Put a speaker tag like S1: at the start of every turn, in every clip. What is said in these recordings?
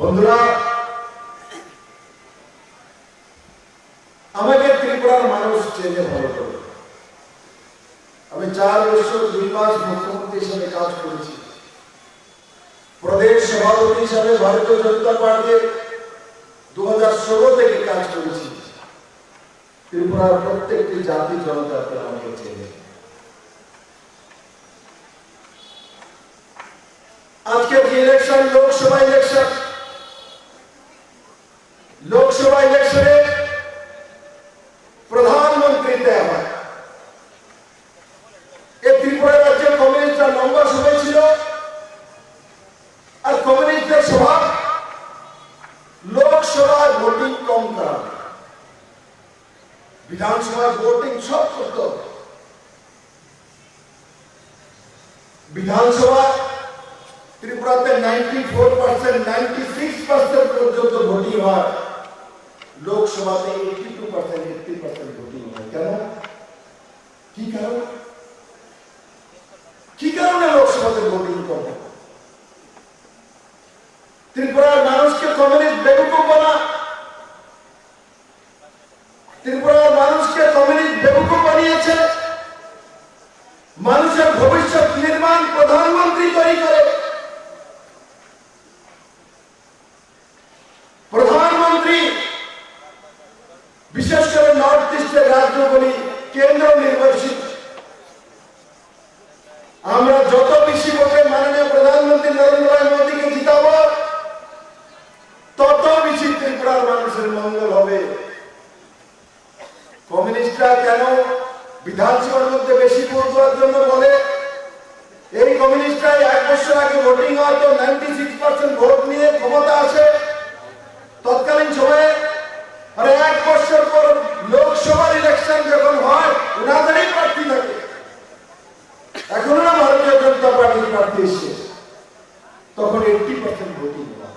S1: বন্ধুরা, আমাকে ত্রিপুরার মানুষ চেনে ভালো করে আমি চার বছর, দুই মাস মুখ্যমন্ত্রী হিসেবে কাজ করেছি। প্রদেশ সভাপতি হিসাবে ভারতীয় জনতা পার্টির দু হাজার ষোলো থেকে কাজ করেছি। ত্রিপুরার প্রত্যেকটি জাতি জনজাতি আমাকে চেনে। আজকের যে ইলেকশন লোকসভা ইলেকশন বিধানসভায় ভোটিং সব করত বিধানসভা ত্রিপুরাতে ninety four percent ninety six percent পর্যন্ত ভোটিং হয়। লোকসভাতে eighty two percent eighty percent voting হয়। কেন? কি কারণ? কি কারণে লোকসভাতে ভোটিং কম হয়? ত্রিপুরার মানুষকে কমিউনিস্ট বেকুকুব বানা ত্রিপুরার মানুষকে কমিউনিস্ট বেকুকুব বানিয়েছে। মানুষের ভবিষ্যৎ নির্মাণ প্রধানমন্ত্রী তৈরি করে। প্রধানমন্ত্রী, বিশেষ করে নর্থ ইস্টের রাজ্যগুলি কেন্দ্র নির্বাচিত আমরা যত বেশি ভোটে মাননীয় প্রধানমন্ত্রী নরেন্দ্র মোদীকে জিতাব, তত বেশি ত্রিপুরার মানুষের মঙ্গল হবে। কমিউনিস্টরা কেন বিধানসভার মধ্যে বেশি দেওয়ার জন্য বলে, এই কমিউনিস্টরা এক বছর আগে ভোটিং হয় তো নাইনটি সিক্স পার্সেন্ট ভোট নিয়ে ক্ষমতা আসে। তৎকালীন সময়ে আর এক বছর পর লোকসভার ইলেকশন যখন হয়, ওনাদেরই প্রার্থী থাকে। এখনও না ভারতীয় জনতা পার্টির প্রার্থী এসছে। তখন এইটটি পার্সেন্ট ভোটিং হয়।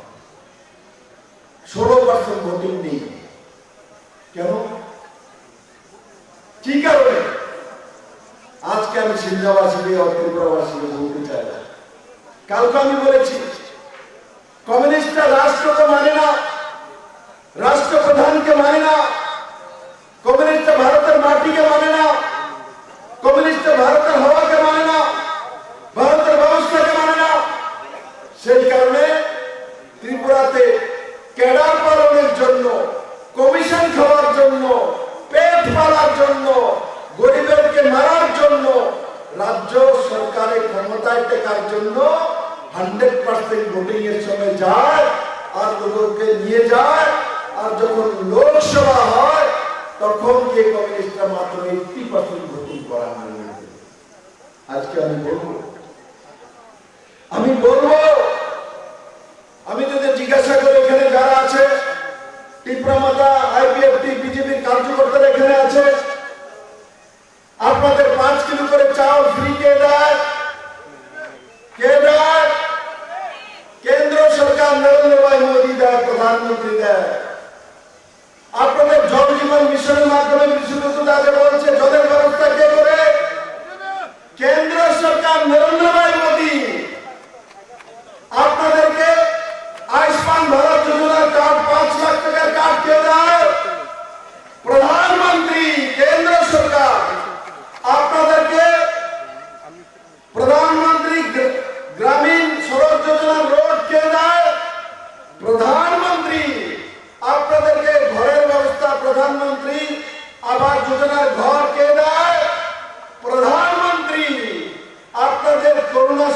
S1: ষোলো পার্সেন্ট ভোটিং নেই। কেন কি কারণে আজকে আমি সিন্ধাবাসীকে ত্রিপুরাবাসীকে বলতে চাই না। কালকে আমি বলেছি, কমিউনিস্টরা রাষ্ট্র তো মানে না রাষ্ট্রপ্রধানকে মানে না কমিউনিস্টরা ভারতের মাটিকে মানে না কমিউনিস্টরা ভারতের হওয়াকে মানে না ভারতের ব্যবস্থাকে মানে না সেই কারণে ত্রিপুরাতে ক্যাডার পালনের জন্য কমিশন খাওয়ার জন্য পেট পালার জন্য গরিবেরকে মারার জন্য রাজ্য ক্ষমতায় টেকার জন্য? হান্ড্রেড পার্সেন্ট ভোটিং এর সময় যায়, আর লোককে নিয়ে যায়, আর যখন লোকসভা হয়, তখন যে কমিউনিস্টরা মাত্র এইটটি পার্সেন্ট ভোটিং করা আজকে আমি বলব আমি বলব, আমি যদি জিজ্ঞাসা করি এখানে যারা আছে, টিপ্রা মাতা, আইপিএফটি, বিজেপির কার্যকর্তারা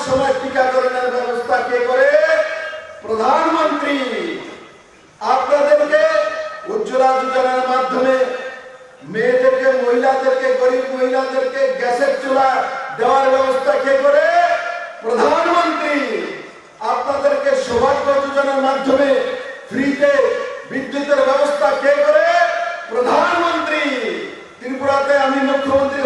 S1: সময় টিকাকরণের ব্যবস্থা কে করে? প্রধানমন্ত্রী। আপনাদেরকে উজ্জ্বলা যোজনার মাধ্যমে মেয়েদেরকে, মহিলাদেরকে, গরিব মহিলাদেরকে গ্যাসের চুলা দেওয়ার ব্যবস্থা কে করে? প্রধানমন্ত্রী। আপনাদেরকে সৌভাগ্য যোজনার মাধ্যমে ফ্রিতে বিদ্যুতের ব্যবস্থা কে করে? প্রধানমন্ত্রী। ত্রিপুরাতে আমি মুখ্যমন্ত্রী